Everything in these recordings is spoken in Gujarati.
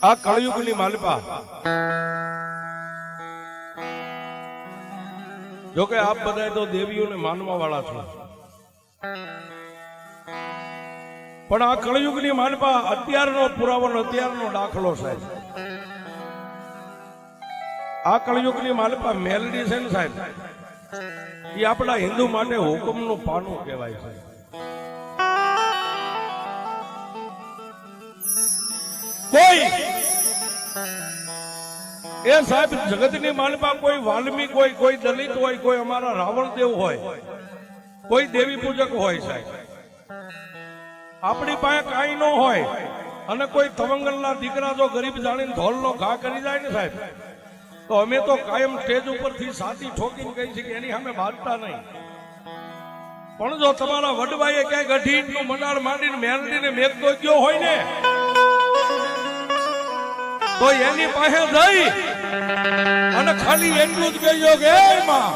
આ કળયુગની માલિપા જોકે આપ બધા તો દેવીઓને માનવા વાળા છો પણ આ કળયુગની માનપા અત્યારનો પુરાવો ને અત્યારનો દાખલો સાહેબ આ કળયુગની માલપા મેલડી છે ને સાહેબ એ આપણા હિન્દુ માટે હુકમનું પાનું કહેવાય છે કોઈ એ સાહેબ, જગતની માનમાં કોઈ વાલ્મી, કોઈ કોઈ દલિત હોય, કોઈ અમારા રાવણ દેવ હોય, કોઈ દેવી પૂજક હોય સાહેબ. આપણી પાસે કાંઈ ન હોય અને કોઈ તવંગલના દીકરા જો ગરીબ જાણીને ધોલનો ઘા કરી જાય ને સાહેબ, તો અમે તો કાયમ સ્ટેજ ઉપરથી સાથી ઠોકીને કહી છે કે એની સામે બાંધતા નહીં. પણ જો તમારા વડબાઈએ ક્યાંય અઢી ઇંચનું મનાળ માંડીને મેરડીને મેઘ ગયો હોય ને તો એની પાસે જઈ અને ખાલી એટલું જ કહેજો કે "એ માં.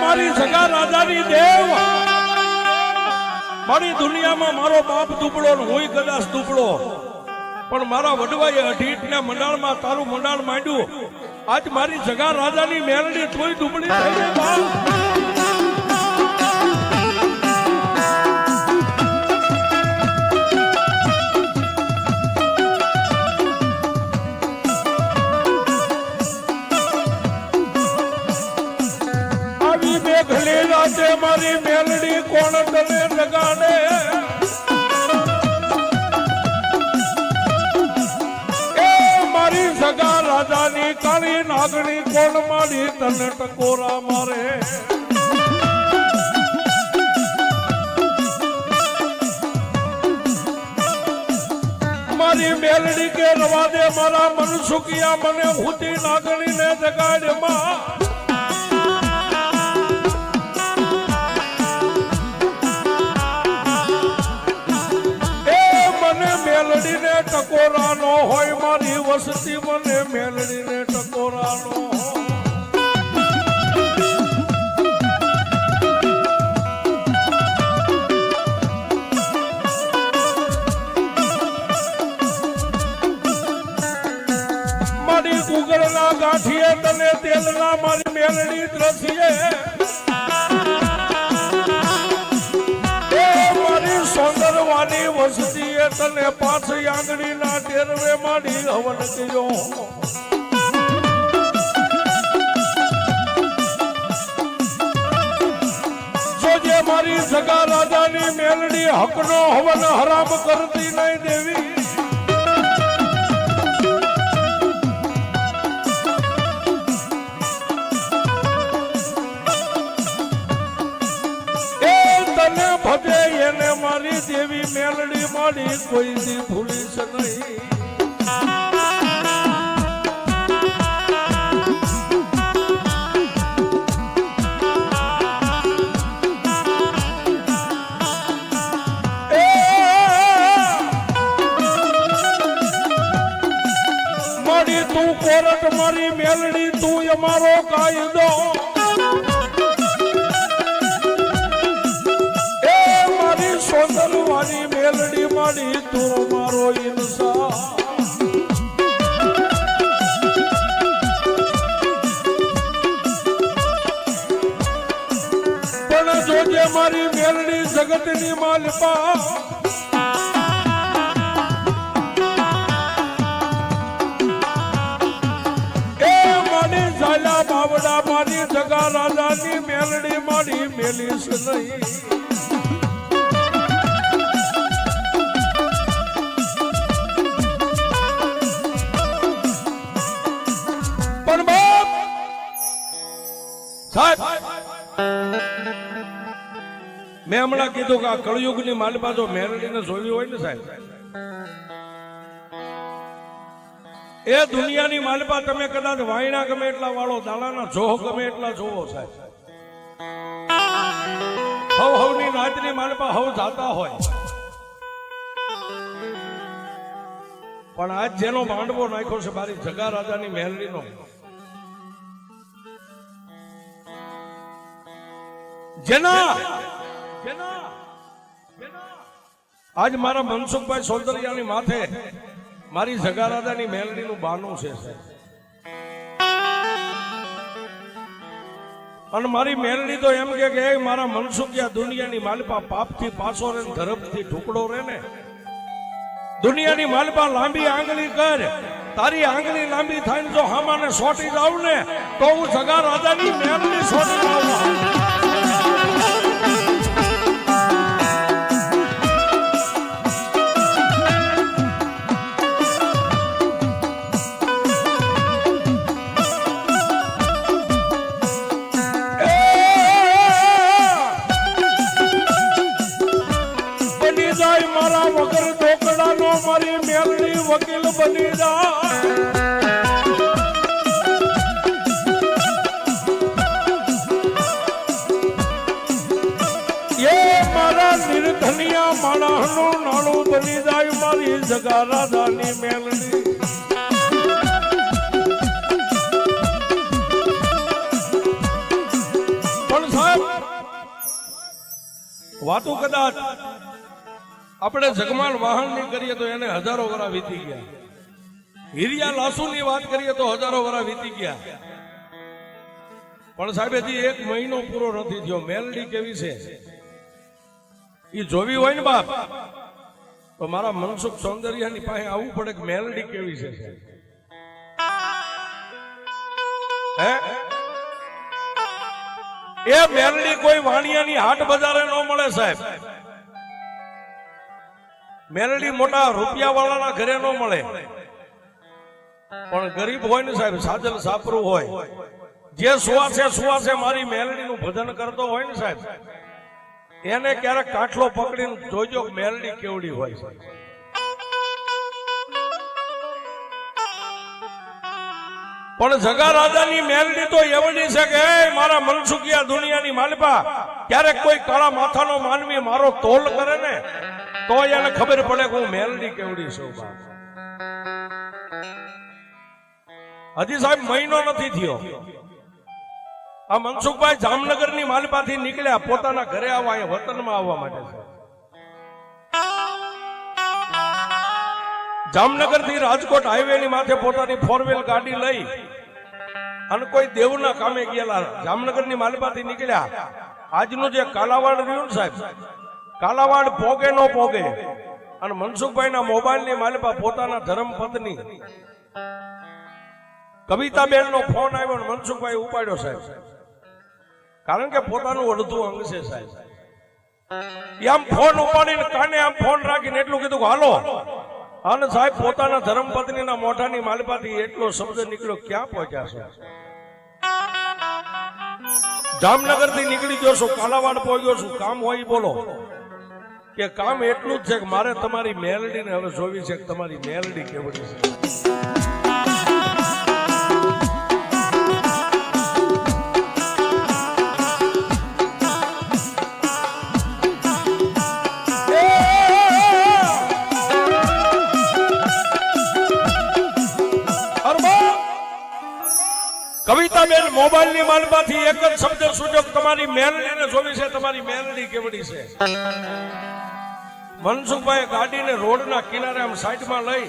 મારી સગા રાજાની દેવ. મારી દુનિયામાં મારો બાપ દુબળો ને હુંય કદાચ દુબળો. પણ મારા વડવાએ અઢીટના મંડાળમાં તારું મંડાળ માંડ્યું. આજ મારી જગા રાજાની મેલડી તોય દુબળી થઈ રાજાની કાળી નાગણી કોણ મારી તને ટકોરા મારે? મારી મેલડી કે રવા દે મારા મન સુખિયા મને હુતી નાગણી ને જગાડમાં મેલડીને ટકોરાનો હોય મારી વસતી મને મેલડીને ટકોરાનો. મારી ગુગળના ગાંઠીએ તને તેલના મારી મેલડી દ્રથીએ વસતીએ તને પાછ આંગળીના ટેરવે માડી હવન કયો જોજે મારી સગા રાજાની મેલડી હકનો હવન હરામ કરતી નહીં દેવી. મેલડી માડી કોઈ એ મારી તું કોરટ મારી મેલડી તું અમારો કાયદો. મારો પણ જોજે મારી મેલડી જગતની માલપા. બાવડા મારી જગા રાજાની મેલડી મેલીશ નહીં. સાહેબ! મેં હમણાં કીધું કે આ કળયુગની માલિપા જો મેરડીને જોયું હોય ને સાહેબ, એ દુનિયાની માલપા તમે કદાચ વાયણા ગમે એટલા વાળો દાડાના જોહ ગમે એટલા જોવો સાહેબ. હવ હવની નાતની માલપા હવ જાતા હોય. પણ આજ જેનો માંડવો નાખ્યો છે, મારી જગા રાજાની મહેલડીનો જેના! આજ મારા મનસુખભાઈ સોદરિયાની માથે મારી જગારાદાની મેલડીનું બાનું છે અને મારી મેલડી તો એમ કે કે, "એ મારા મનસુખિયા દુનિયાની માલપા પાપથી પાછો રે ધરમથી ટુકડો રે ને. દુનિયાની માલપા લાંબી આંગળી કર, તારી આંગળી લાંબી થાય ને જો હામાને સોટી જાવ ને, તો હું જગા રાજાની મેલડી સોટી જાઉં મારી જગા રાધાની મેલડી. પણ સાહેબ, વાતો કદાચ આપણે જગમાલ વાહનની કરીએ તો એને હજારો વરા વીતી ગયા. હિરિયા લાસુની વાત કરીએ તો હજારો વરા વીતી ગયા. પણ સાહેબ, હજી એક મહિનો પૂરો નથી થયો. મેલડી કેવી છે? એ જોવી હોય ને બાપ? તો મારા મનસુખ સૌંદર્યની પાસે આવવું પડે કે મેલડી કેવી છે? હે? એ મેલડી કોઈ વાણિયાની હાટ બજારે ન મળે સાહેબ. મેલડી મોટા રૂપિયા વાળાના ઘરે ન મળે. પણ ગરીબ હોય ને સાહેબ, સાજલ સાપરું હોય. જે સુવાસે સુવાસે મારી મેલડીનું ભજન કરતો હોય ને સાહેબ એને ક્યારેક કાઠલો પકડીને જોજો કે મેલડી કેવડી હોય છે. પણ જગા રાજાની મેલડી તો એવડી છે કે મારા મનસુખિયા દુનિયાની માલપા, ક્યારેક કોઈ કાળા માથાનો માનવી મારો તોલ કરે ને, તો એને ખબર પડે કે હું મેલડી કેવડી છું હજી સાહેબ મહિનો નથી થયો. આ મનસુખભાઈ જામનગરની માલપાથી નીકળ્યા, પોતાના ઘરે આવવા અહીંયા વતનમાં આવવા માટે જામનગરથી રાજકોટ હાઈવે ની માથે પોતાની ફોર વ્હીલ ગાડી લઈ અને કોઈ દેવના કામે ગયેલા જામનગરની માલપાથી નીકળ્યા. આજનું જે કાલાવાડ રહ્યું ને સાહેબ, કાલાવાડ પોગે નો પોગે અને મનસુખભાઈ ના મોબાઈલની માલપા પોતાના ધર્મ પત્ની. કવિતાબેન નો ફોન આવ્યો મનસુખભાઈ ઉપાડ્યો સાહેબ. કારણ કે પોતાનું અડધું અંગ છે સાહેબ. આમ ફોન ઉપાડીને કાને આમ ફોન રાખીને એટલું કીધું હાલો. અને સાહેબ, પોતાના ધર્મપત્નીના મોઢાની માલપાથી એટલો શબ્દ નીકળ્યો, ક્યાં પહોંચ્યા છો? જામનગરથી નીકળી ગયો છું, કાલાવાડ પહોંચ્યો છું. કામ હોય બોલો. કે કામ એટલું જ છે કે મારે તમારી મેલડીને હવે જોવી છે કે તમારી મેલડી કેવડી છે. કવિતાબેન મોબાઈલની માલમાંથી એક જ શબ્દ સૂચક તમારી મેલડીને જોવી છે, તમારી મેલડી કેવડી છે. મનસુખભાઈ ગાડીને રોડના કિનારે આમ સાઈડમાં લઈ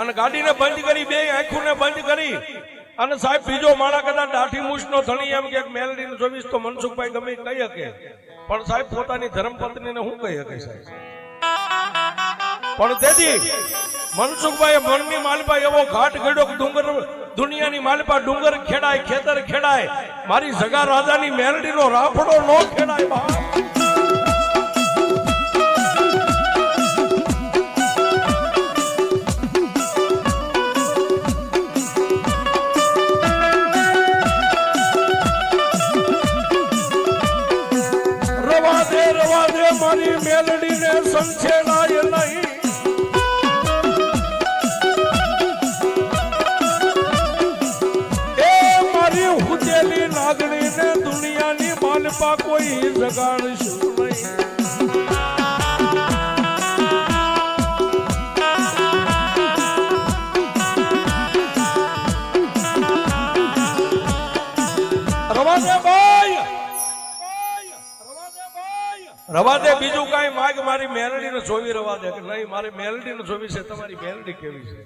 અને ગાડીને બંધ કરી, બે આંખોને બંધ કરી અને સાહેબ, બીજો માળા કદાચ દાઢી મૂછનો ધણી એમ કે મેલડીને જોવીશ તો મનસુખભાઈ ગમે કહી શકે. પણ સાહેબ, પોતાની ધર્મપત્નીને હું કહી શકે સાહેબ? પણ તેથી મનસુખભાઈ મનની માલપા એવો ઘાટ ઘડ્યો ડુંગર દુનિયાની માલપા ડુંગર ખેડાય, ખેતર ખેડાય મારી જગા રાજાની મેરડીનો રાફડો નો ખેડાય. રવા દે રવા દે મારી મેલડીને સંછેડાય જગાડશું રવા દે બીજું કાંઈ માગ મારી મેલડીને જોવી રવા દે કે નહીં, મારી મેલડીને જોવી છે, તમારી મેલડી કેવી છે?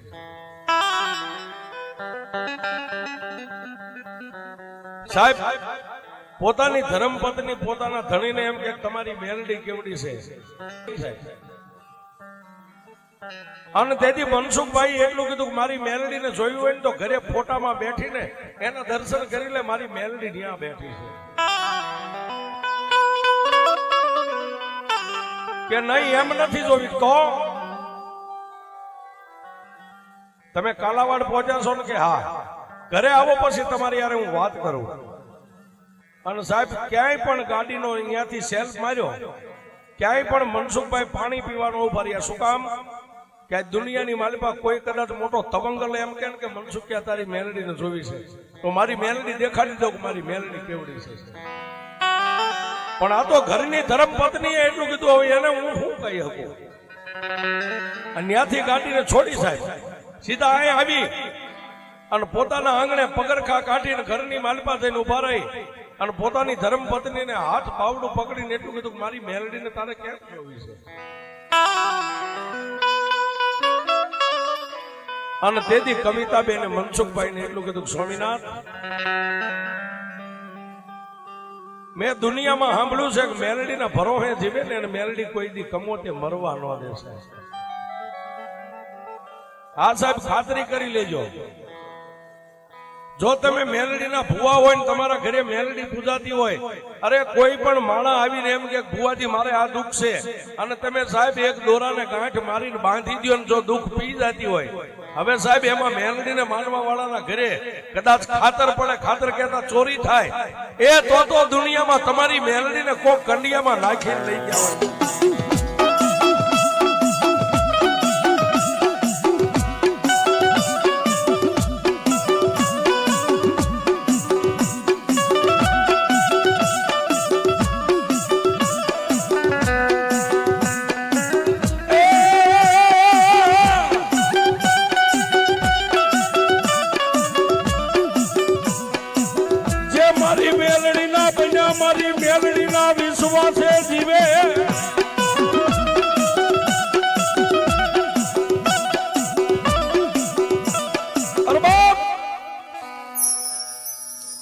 સાહેબ પોતાની ધર્મપત્ની પોતાના ધણીને એમ કે તમારી મેરડી કેવડી છે? અને તેથી મનસુખભાઈ એટલું કીધું કે મારી મેલડીને જોયું હોય ને તો ઘરે ફોટામાં બેઠીને એના દર્શન કરી લે મારી મેલડી ત્યાં બેઠી છે. કે નહીં, એમ નથી જોવી તો તમે કાલાવાડ પહોંચ્યા છો ને કે હા, ઘરે આવો પછી તમારી યારે હું વાત કરું. અને સાહેબ, ક્યાંય પણ ગાડીનો અહીંયાથી સેલ્ફ માર્યો, ક્યાંય પણ મનસુખભાઈ પાણી પીવાનું ઊભા શું કામ? કે દુનિયાની માલિપા કોઈ કદાચ મોટો તવંગલ એમ કે કે મનસુખ કે તારી મેલડીને જોવી છે. તો મારી મેલડી દેખાડી દઉં કે મારી મેલડી કેવડી છે. પણ આ તો ઘરની ધર્મ પત્નીએ એટલું કીધું, હવે એને હું શું કહી શકું? અને ત્યાંથી ગાડીને છોડી સાહેબ, સીધા અહીંયા આવી અને પોતાના આંગણે પગરખા કાઢીને ઘરની માલપા થઈને ઊભા રહી. અને પોતાની ધર્મ પત્નીને હાથ પાવડું પકડીને એટલું કીધું કે મારી મેલડીને તારે ક્યાં જોવી છે? અને તેથી કવિતાબેને મનસુખભાઈને એટલું કીધું સ્વામિનાથ, મેં દુનિયામાં સાંભળ્યું છે કે મેલડીના ભરોહે જીવે ને અને મેલડી કોઈ દી કમોતે મરવા ન દેશે. હા સાહેબ, ખાતરી કરી લેજો. જો તમે મેલડીના ભુવા હોય ને તમારા ઘરે મેલડી પૂજાતી હોય, અરે કોઈ પણ માણા આવીને એમ કે, ભુવાજી, મારે આ દુઃખ છે. અને તમે સાહેબ એક દોરાને ગાંઠ મારીને બાંધી દો ને જો દુઃખ પી જતી હોય. હવે સાહેબ એમાં મેલડીને માનવા વાળાના ઘરે કદાચ ખાતર પડે, ખાતર કહેતા ચોરી થાય. એ તો તો દુનિયામાં તમારી મેલડીને કોક કંડિયામાં નાખીને લઈ ગયા હોય.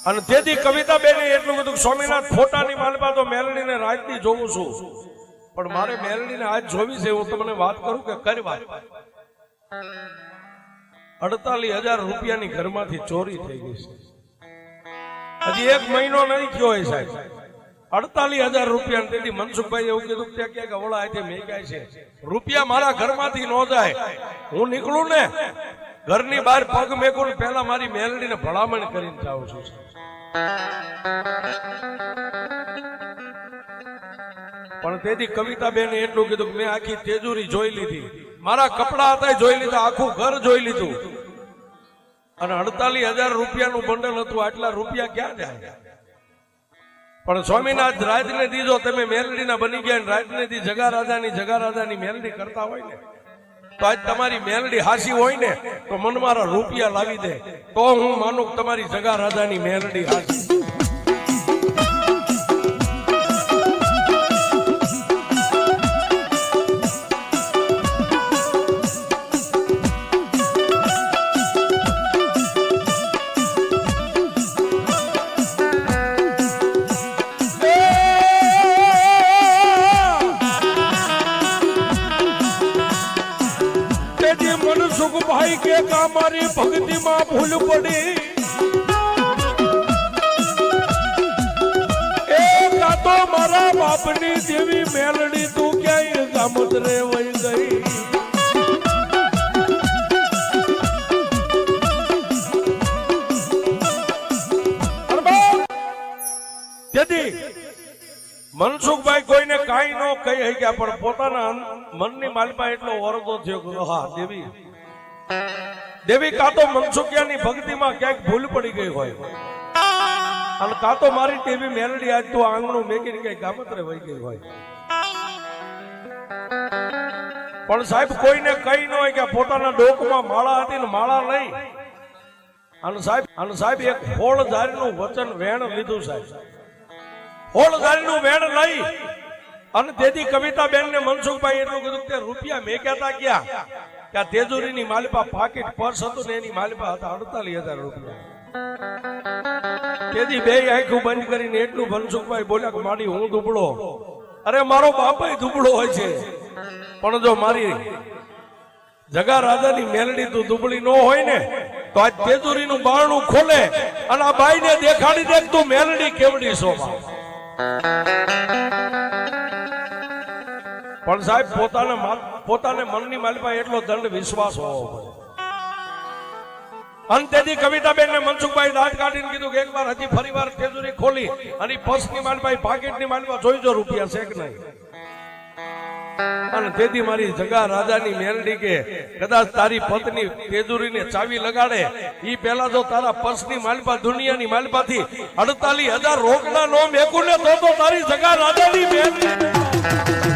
અને તેથી કવિતા બેને એટલું કીધું સ્વામીનાથ ફોટાની માલપા તો મેલડીને રાજની જોઉં છું. પણ મારે મેલડીને આજ જોવી છે હું તમને વાત કરું કે કરી વાત અડતાલીસ હજાર રૂપિયાની ઘરમાંથી ચોરી થઈ ગઈ છે. હજી એક મહિનો નહીં થયો હોય સાહેબ. અડતાલીસ હજાર રૂપિયા તેથી મનસુખભાઈ એવું કીધું કે ક્યાંક અવળા હાથે મેઘાય છે. રૂપિયા મારા ઘરમાંથી ન જાય. હું નીકળું ને. ઘરની બહાર પગ મેકું પહેલા મારી મેલડીને ભલામણ કરીને જાઉં છું પણ તેથી કવિતા બેને એટલું કીધું મેં આખી તેજુરી જોઈ લીધી. મારા કપડા હતા જોઈ લીધા, આખું ઘર જોઈ લીધું. અને અડતાલીસ હજાર રૂપિયાનું બંડલ હતું, આટલા રૂપિયા ક્યાં જાય? પણ સ્વામિનાથ રાજને દીધો તમે મેલડીના બની ગયા ને રાજને દી જગા રાજાની જગા રાજાની મેલડી કરતા હોય ને તો આજ તમારી મેલડી હાસી હોય ને, તો મન મારા રૂપિયા લાવી દે. તો હું માનું તમારી જગા રાજાની મેલડી હાસી. કા ભક્તિ માં ભૂલ પડી. તો મારા બાપની જેવી મેલડી તું ક્યાંય ગામતરે વહી ગઈ? મનસુખભાઈ કોઈને કાંઈ ન કહી શક્યા, પણ પોતાના મનની માલમાં એટલો વરદો થયો હા, દેવી દેવી, કાં મનસુખિયાની ભક્તિમાં ક્યાંક ભૂલ પડી ગઈ હોય. અને કાં તો મારી ટીવી મેલડી આજ તો આંગણું મેકીને કઈ ગામત્રે વહી ગઈ હોય. પણ સાહેબ, કોઈને કઈ ન હોય કે પોતાના ડોકમાં માળા હતી ને માળા લઈ. અને સાહેબ અને સાહેબ, એક હોળધારીનું વચન વેણ લીધું સાહેબ. હોળધારીનું વેણ લઈ. અને તેથી કવિતાબેન ને મનસુખભાઈ એટલું કીધું કે રૂપિયા મેં કહેતા ક્યાં? કે આ તેજુરીની માલિપા પાકીટ પર્સ હતું ને એની માલિપા હતા અડતાલીસ હજાર રૂપિયા. તેથી બે આંખું બંધ કરીને એટલું ભનસુખભાઈ બોલ્યા કે મારી હું દુબળો? અરે મારો બાપાય દુબળો હોય છે. પણ જો મારી જગા રાજાની મેલડી તું દુબળી ન હોય ને, તો આ તેજુરીનું બારણું ખોલે અને આ બાઈને દેખાડી દે તું મેલડી કેવડી બા. પણ સાહેબ, પોતાને પોતાને મનની માલિકા એટલો દંડ વિશ્વાસ હોવો પડે. અને તેથી કવિતાબેન ને મનસુખભાઈ દાંત કાઢીને કીધું કે એકવાર હજી ફરી વાર તેજુરી ખોલી અને પર્સની પાકીટની માલમાં જોઈજો, રૂપિયા છે કે નહીં. અને તેથી મારી જગા રાજાની મેરડી કે કદાચ તારી પત્ની તેજુરીને ચાવી લગાડે, ઈ પહેલા જો તારા પર્સની માલપા દુનિયાની માલપાથી અડતાલીસ હજાર રોકડા નો મેકુને તો તારી જગા રાજાની મેલડી.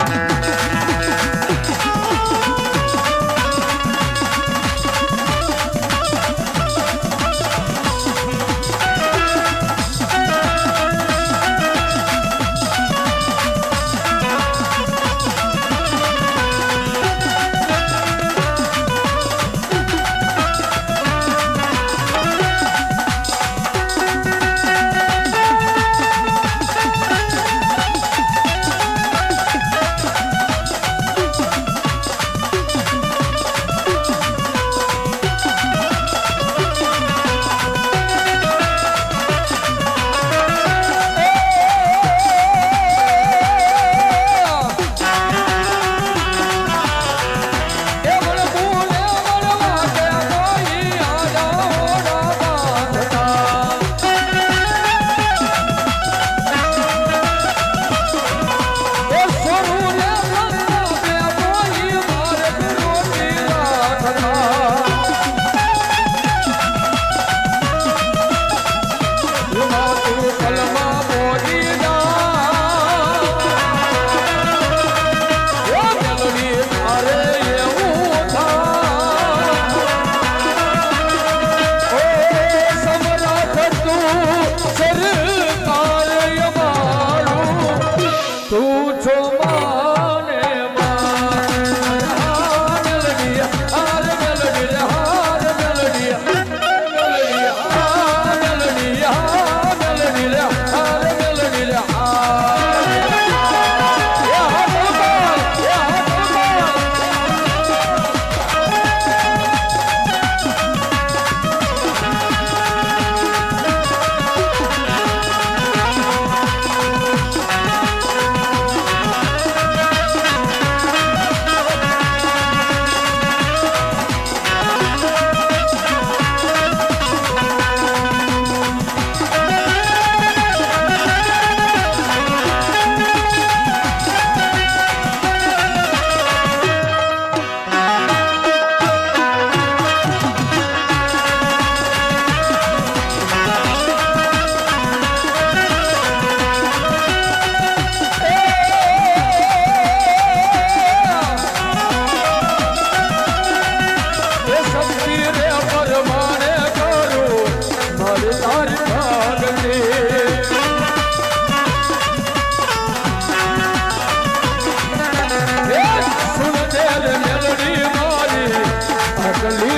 Là